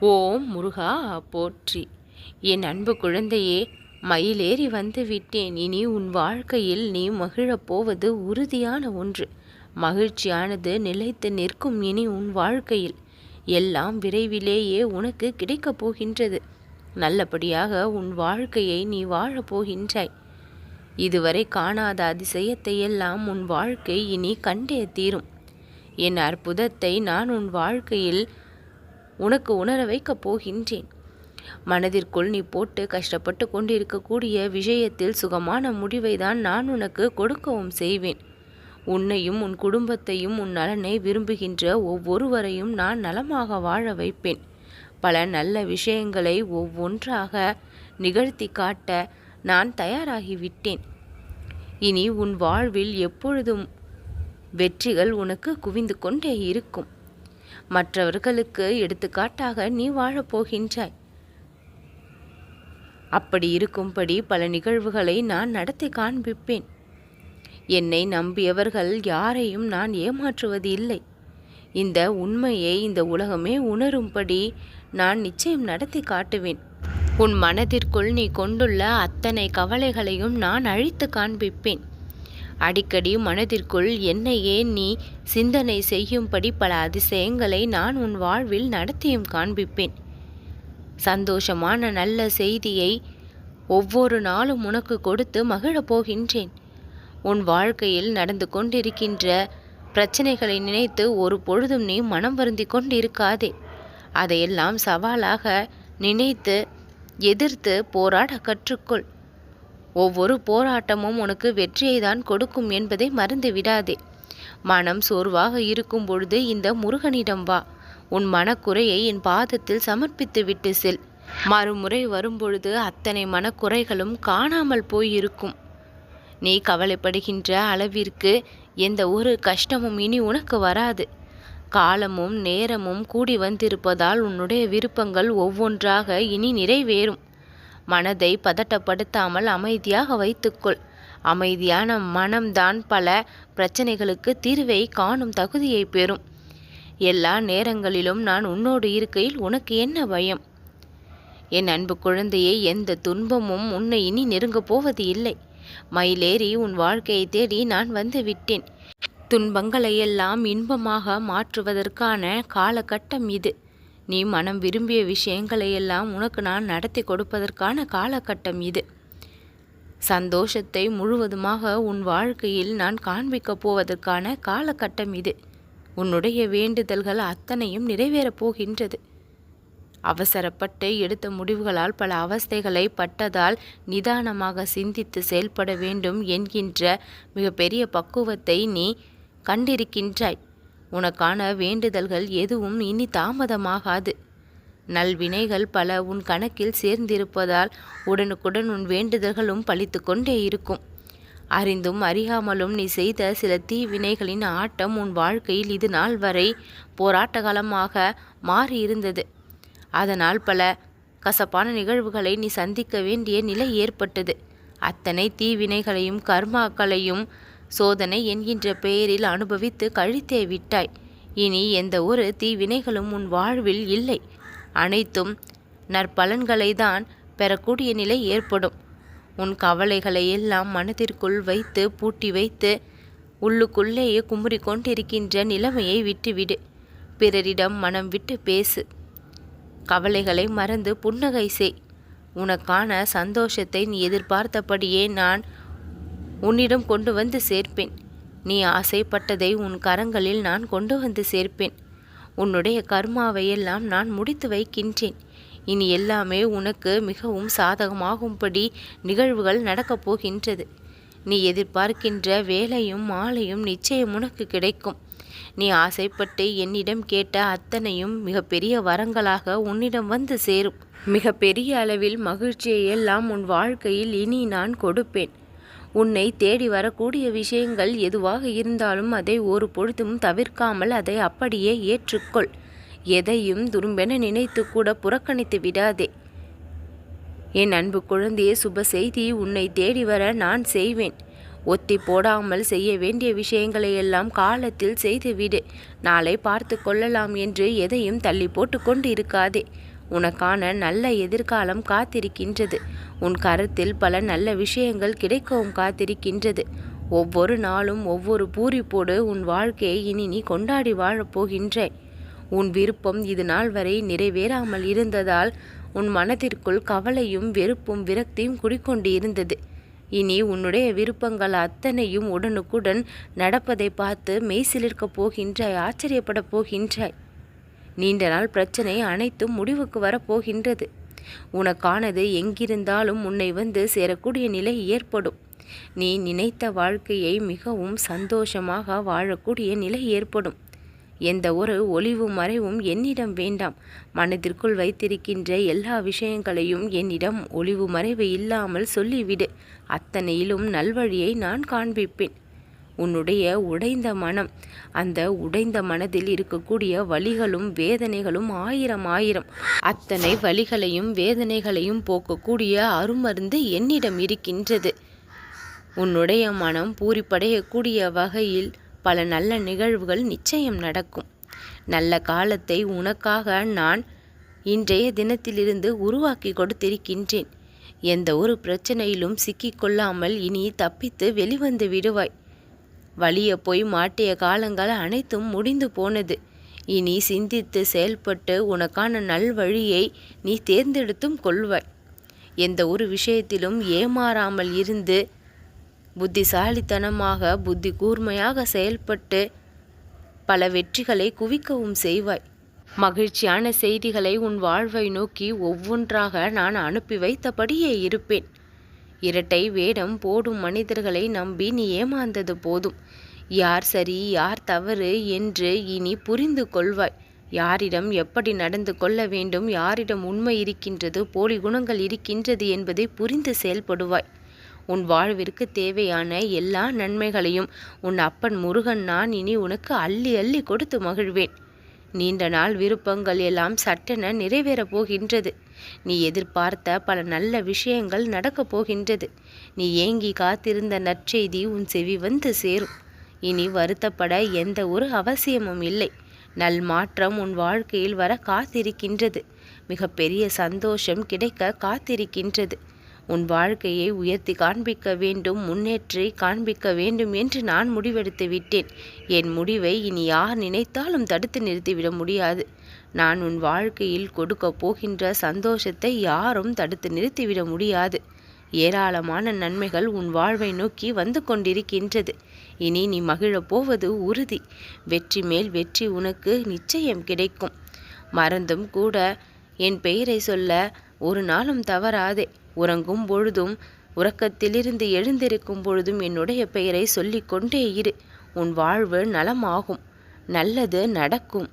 ஓம் முருகா போற்றி. என் அன்பு குழந்தையே மயிலேறி வந்து விட்டேன். இனி உன் வாழ்க்கையில் நீ மகிழப் போவது உறுதியான ஒன்று. மகிழ்ச்சியானது நிலைத்து நிற்கும் இனி உன் வாழ்க்கையில். எல்லாம் விரைவிலேயே உனக்கு கிடைக்கப் போகின்றது. நல்லபடியாக உன் வாழ்க்கையை நீ வாழப் போகின்றாய். இதுவரை காணாத அதிசயத்தை எல்லாம் உன் வாழ்க்கை இனி கண்டே தீரும். என் அற்புதத்தை நான் உன் வாழ்க்கையில் உனக்கு உணர வைக்கப் போகின்றேன். மனதிற்குள் நீ போட்டு கஷ்டப்பட்டு கொண்டிருக்கக்கூடிய விஷயத்தில் சுகமான முடிவை தான் நான் உனக்கு கொடுக்கவும் செய்வேன். உன்னையும் உன் குடும்பத்தையும் உன் நலனை விரும்புகின்ற ஒவ்வொருவரையும் நான் நலமாக வாழ வைப்பேன். பல நல்ல விஷயங்களை ஒவ்வொன்றாக நிகழ்த்தி காட்ட நான் தயாராகிவிட்டேன். இனி உன் வாழ்வில் எப்பொழுதும் வெற்றிகள் உனக்கு குவிந்து கொண்டே இருக்கும். மற்றவர்களுக்கு எடுத்துக்காட்டாக நீ வாழப்போகின்றாய் அப்படி இருக்கும்படி பல நிகழ்வுகளை நான் நடத்தி காண்பிப்பேன். என்னை நம்பியவர்கள் யாரையும் நான் ஏமாற்றுவது இல்லை. இந்த உண்மையை இந்த உலகமே உணரும்படி நான் நிச்சயம் நடத்தி காட்டுவேன். உன் மனதிற்குள் நீ கொண்டுள்ள அத்தனை கவலைகளையும் நான் அழித்து காண்பிப்பேன். அடிக்கடி மனதிற்குள் என்னையே நீ சிந்தனை செய்யும்படி பல அதிசயங்களை நான் உன் வாழ்வில் நடத்தியும் காண்பிப்பேன். சந்தோஷமான நல்ல செய்தியை ஒவ்வொரு நாளும் உனக்கு கொடுத்து மகிழப் போகின்றேன். உன் வாழ்க்கையில் நடந்து கொண்டிருக்கின்ற பிரச்சனைகளை நினைத்து ஒரு பொழுதும் நீ மனம் வருந்தி கொண்டிருக்காதே. அதையெல்லாம் சவாலாக நினைத்து எதிர்த்து போராட கற்றுக்கொள். ஒவ்வொரு போராட்டமும் உனக்கு வெற்றியை தான் கொடுக்கும் என்பதை மறந்து விடாதே மனம் சோர்வாக இருக்கும் பொழுது இந்த முருகனிடம் வா. உன் மனக்குறையை என் பாதத்தில் சமர்ப்பித்து விட்டு செல். மறுமுறை வரும்பொழுது அத்தனை மனக்குறைகளும் காணாமல் போயிருக்கும். நீ கவலைப்படுகின்ற அளவிற்கு எந்த ஒரு கஷ்டமும் இனி உனக்கு வராது. காலமும் நேரமும் கூடி வந்திருப்பதால் உன்னுடைய விருப்பங்கள் ஒவ்வொன்றாக இனி நிறைவேறும். மனதை பதட்டப்படுத்தாமல் அமைதியாக வைத்துக்கொள். அமைதியான மனம்தான் பல பிரச்சனைகளுக்கு தீர்வை காணும் தகுதியை பெறும். எல்லா நேரங்களிலும் நான் உன்னோடு இருக்கையில் உனக்கு என்ன பயம்? என் அன்பு குழந்தையை எந்த துன்பமும் உன்னை இனி நெருங்கப் போவது இல்லை. மயிலேறி உன் வாழ்க்கையை தேடி நான் வந்து விட்டேன். துன்பங்களையெல்லாம் இன்பமாக மாற்றுவதற்கான காலகட்டம் இது. நீ மனம் விரும்பிய விஷயங்களையெல்லாம் உனக்கு நான் நடத்தி கொடுப்பதற்கான காலகட்டம் இது. சந்தோஷத்தை முழுவதுமாக உன் வாழ்க்கையில் நான் காண்பிக்கப் போவதற்கான காலகட்டம் இது. உன்னுடைய வேண்டுதல்கள் அத்தனையும் நிறைவேறப் போகின்றது. அவசரப்பட்டு எடுத்த முடிவுகளால் பல அவஸ்தைகளை பட்டதால் நிதானமாக சிந்தித்து செயல்பட வேண்டும் என்கின்ற மிகப்பெரிய பக்குவத்தை நீ கண்டிருக்கின்றாய். உனக்கான வேண்டுதல்கள் எதுவும் இனி தாமதமாகாது. நல்வினைகள் பல உன் கணக்கில் சேர்ந்திருப்பதால் உடனுக்குடன் உன் வேண்டுதல்களும் பழித்து கொண்டே இருக்கும். அறிந்தும் அறியாமலும் நீ செய்த சில தீவினைகளின் ஆட்டம் உன் வாழ்க்கையில் இது நாள் வரை போராட்ட காலமாக மாறியிருந்தது. அதனால் பல கசப்பான நிகழ்வுகளை நீ சந்திக்க வேண்டிய நிலை ஏற்பட்டது. அத்தனை தீவினைகளையும் கர்மாக்களையும் சோதனை என்கின்ற பெயரில் அனுபவித்து கழித்தே விட்டாய். இனி எந்த ஒரு தீவினைகளும் உன் வாழ்வில் இல்லை. அனைத்தும் நற்பலன்களை தான் பெறக்கூடிய நிலை ஏற்படும். உன் கவலைகளை எல்லாம் மனதிற்குள் வைத்து பூட்டி வைத்து உள்ளுக்குள்ளேயே குமுறி கொண்டிருக்கின்ற நிலைமையை விட்டுவிடு. பிறரிடம் மனம் விட்டு பேசு. கவலைகளை மறந்து புன்னகை செய். உனக்கான சந்தோஷத்தை நீ எதிர்பார்த்தபடியே நான் உன்னிடம் கொண்டு வந்து சேர்ப்பேன். நீ ஆசைப்பட்டதை உன் கரங்களில் நான் கொண்டு வந்து சேர்ப்பேன். உன்னுடைய கர்மாவையெல்லாம் நான் முடித்து வைக்கின்றேன். இனி எல்லாமே உனக்கு மிகவும் சாதகமாகும்படி நிகழ்வுகள் நடக்கப் போகின்றது. நீ எதிர்பார்க்கின்ற வேலையும் மாலையும் நிச்சயம் உனக்கு கிடைக்கும். நீ ஆசைப்பட்டு என்னிடம் கேட்ட அத்தனையும் மிகப்பெரிய வரங்களாக உன்னிடம் வந்து சேரும். மிகப்பெரிய அளவில் மகிழ்ச்சியை எல்லாம் உன் வாழ்க்கையில் இனி நான் கொடுப்பேன். உன்னை தேடி வரக்கூடிய விஷயங்கள் எதுவாக இருந்தாலும் அதை ஒரு பொழுதும் தவிர்க்காமல் அதை அப்படியே ஏற்றுக்கொள். எதையும் துரும்பென நினைத்து கூட புறக்கணித்து விடாதே. என் அன்பு குழந்தையே சுப செய்தி உன்னை தேடி வர நான் செய்வேன். ஒத்தி போடாமல் செய்ய வேண்டிய விஷயங்களை எல்லாம் காலத்தில் செய்துவிடு. நாளை பார்த்து கொள்ளலாம் என்று எதையும் தள்ளி போட்டு கொண்டு இருக்காதே உனக்கான நல்ல எதிர்காலம் காத்திருக்கின்றது. உன் கருத்தில் பல நல்ல விஷயங்கள் கிடைக்கவும் காத்திருக்கின்றது. ஒவ்வொரு நாளும் ஒவ்வொரு பூரிப்போடு உன் வாழ்க்கையை இனி நீ கொண்டாடி வாழப் போகின்றாய் உன் விருப்பம் இது நாள் வரை நிறைவேறாமல் இருந்ததால் உன் மனதிற்குள் கவலையும் வெறுப்பும் விரக்தியும் குடிக்கொண்டு இருந்தது. இனி உன்னுடைய விருப்பங்கள் அத்தனையும் உடனுக்குடன் நடப்பதை பார்த்து மெய்சிலிருக்கப் போகின்றாய் ஆச்சரியப்படப் போகின்றாய். நீண்ட நாள் பிரச்சனை அனைத்தும் முடிவுக்கு வரப்போகின்றது உனக்கானது எங்கிருந்தாலும் உன்னை வந்து சேரக்கூடிய நிலை ஏற்படும். நீ நினைத்த வாழ்க்கையை மிகவும் சந்தோஷமாக வாழக்கூடிய நிலை ஏற்படும். எந்த ஒரு ஒளிவு மறைவும் என்னிடம் வேண்டாம். மனதிற்குள் வைத்திருக்கின்ற எல்லா விஷயங்களையும் என்னிடம் ஒளிவு மறைவு இல்லாமல் சொல்லிவிடு. அத்தனையிலும் நல்வழியை நான் காண்பிப்பேன். உன்னுடைய உடைந்த மனம். அந்த உடைந்த மனதில் இருக்கக்கூடிய வலிகளும் வேதனைகளும் ஆயிரம் ஆயிரம். அத்தனை வழிகளையும் வேதனைகளையும் போக்கக்கூடிய அருமருந்து என்னிடம் இருக்கின்றது. உன்னுடைய மனம் பூரிப்படையக்கூடிய வகையில் பல நல்ல நிகழ்வுகள் நிச்சயம் நடக்கும். நல்ல காலத்தை உனக்காக நான் இன்றைய தினத்திலிருந்து உருவாக்கி கொடுத்திருக்கின்றேன். எந்த ஒரு பிரச்சனையிலும் சிக்கிக்கொள்ளாமல் இனி தப்பித்து வெளிவந்து விடுவாய். வழிய போய் மாட்டிய காலங்கள் அனைத்தும் முடிந்து போனது. இனி சிந்தித்து செயல்பட்டு உனக்கான நல்வழியை நீ தேர்ந்தெடுத்தும் கொள்வாய். எந்த ஒரு விஷயத்திலும் ஏமாறாமல் இருந்து புத்திசாலித்தனமாக புத்தி கூர்மையாக செயல்பட்டு பல வெற்றிகளை குவிக்கவும் செய்வாய். மகிழ்ச்சியான செய்திகளை உன் வாழ்வை நோக்கி ஒவ்வொன்றாக நான் அனுப்பி வைத்தபடியே இருப்பேன். இரட்டை வேடம் போடும் மனிதர்களை நம்பி நீ ஏமாந்தது போதும். யார் சரி யார் தவறு என்று இனி புரிந்து கொள்வாய். யாரிடம் எப்படி நடந்து கொள்ள வேண்டும் யாரிடம் உண்மை இருக்கின்றது போலி குணங்கள் இருக்கின்றது என்பதை புரிந்து செயல்படுவாய். உன் வாழ்விற்கு தேவையான எல்லா நன்மைகளையும் உன் அப்பன் முருகன் நான் இனி உனக்கு அள்ளி அள்ளி கொடுத்து மகிழ்வேன். நீண்ட நாள் விருப்பங்கள் எல்லாம் சட்டென நிறைவேறப் போகின்றது. நீ எதிர்பார்த்த பல நல்ல விஷயங்கள் நடக்கப் போகின்றது. நீ ஏங்கி காத்திருந்த நற்செய்தி உன் செவி வந்து சேரும். இனி வருத்தப்பட எந்த ஒரு அவசியமும் இல்லை. நல் மாற்றம் உன் வாழ்க்கையில் வர காத்திருக்கின்றது. மிகப்பெரிய சந்தோஷம் கிடைக்க காத்திருக்கின்றது. உன் வாழ்க்கையை உயர்த்தி காண்பிக்க வேண்டும் முன்னேற்றி காண்பிக்க வேண்டும் என்று நான் முடிவெடுத்து விட்டேன். என் முடிவை இனி யார் நினைத்தாலும் தடுத்து நிறுத்திவிட முடியாது. நான் உன் வாழ்க்கையில் கொடுக்க போகின்ற சந்தோஷத்தை யாரும் தடுத்து நிறுத்திவிட முடியாது. ஏராளமான நன்மைகள் உன் வாழ்வை நோக்கி வந்து கொண்டிருக்கின்றது. இனி நீ மகிழப் போவது உறுதி. வெற்றி மேல் வெற்றி உனக்கு நிச்சயம் கிடைக்கும். மறந்தும் கூட என் பெயரை சொல்ல ஒரு நாளும் தவறாதே. உறங்கும் பொழுதும் உறக்கத்திலிருந்து எழுந்திருக்கும் பொழுதும் என்னுடைய பெயரை சொல்லிக்கொண்டே இரு. உன் வாழ்வு நலமாகும். நல்லது நடக்கும்.